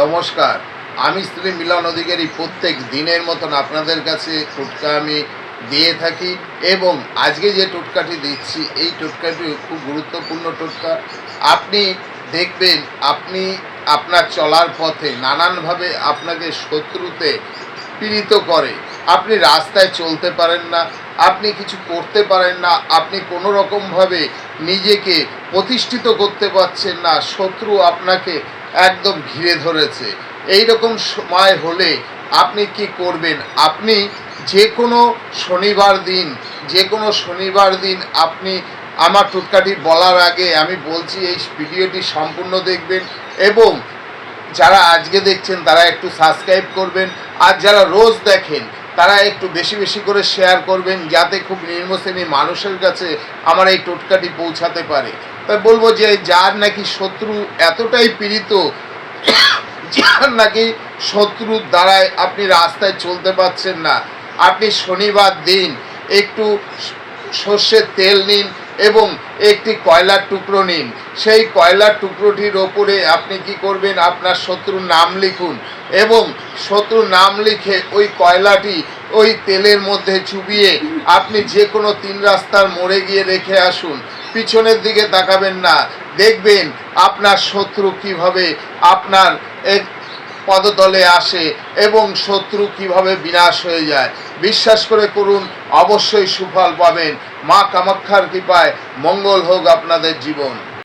নমস্কার। আমি স্ত্রী মিলন অধিকারী প্রত্যেক দিনের মতন আপনাদের কাছে টোটকা আমি দিয়ে থাকি এবং আজকে যে টোটকাটি দিচ্ছি, এই টোটকাটি খুব গুরুত্বপূর্ণ টোটকা। আপনি দেখবেন, আপনি আপনার চলার পথে নানানভাবে আপনাকে শত্রুতে পীড়িত করে। আপনি রাস্তায় চলতে পারেন না, আপনি কিছু করতে পারেন না, আপনি কোনো রকমভাবে নিজেকে প্রতিষ্ঠিত করতে পারছেন না, শত্রু আপনাকে একদম ঘিরে ধরেছে। এই রকম সময় হলে আপনি কি করবেন? আপনি যে কোনো শনিবার দিন যে কোনো শনিবার দিন আপনি আমার টোটকাটি বলার আগে আমি বলছি, এই ভিডিওটি সম্পূর্ণ দেখবেন এবং যারা আজকে দেখছেন তারা একটু সাবস্ক্রাইব করবেন। আর যারা রোজ দেখেন তারা একটু বেশি বেশি করে শেয়ার করবেন যাতে খুব নিম্ন শ্রেণির মানুষের কাছে আমার এই টোটকাটি পৌঁছাতে পারে। তাই বলব যে যার নাকি শত্রু এতটাই পীড়িত, যার নাকি শত্রুর দ্বারায় আপনি রাস্তায় চলতে পারছেন না। আপনি শনিবার দিন একটু সর্ষের তেল নিন এবং একটি কয়লার টুকরো নিন। সেই কয়লার টুকরোটির ওপরে আপনি কি করবেন? আপনার শত্রুর নাম লিখুন এবং শত্রুর নাম লিখে ওই কয়লাটি ওই তেলের মধ্যে চুবিয়ে আপনি যে কোনো তিন রাস্তার মোড়ে গিয়ে রেখে আসুন। পিছনের দিকে তাকাবেন না। দেখবেন আপনার শত্রু কীভাবে আপনার পদতলে আসে এবং শত্রু কীভাবে বিনাশ হয়ে যায়। বিশ্বাস করে করুন, অবশ্যই সুফল পাবেন। মা কামাক্ষার কৃপায় মঙ্গল হোক আপনাদের জীবন।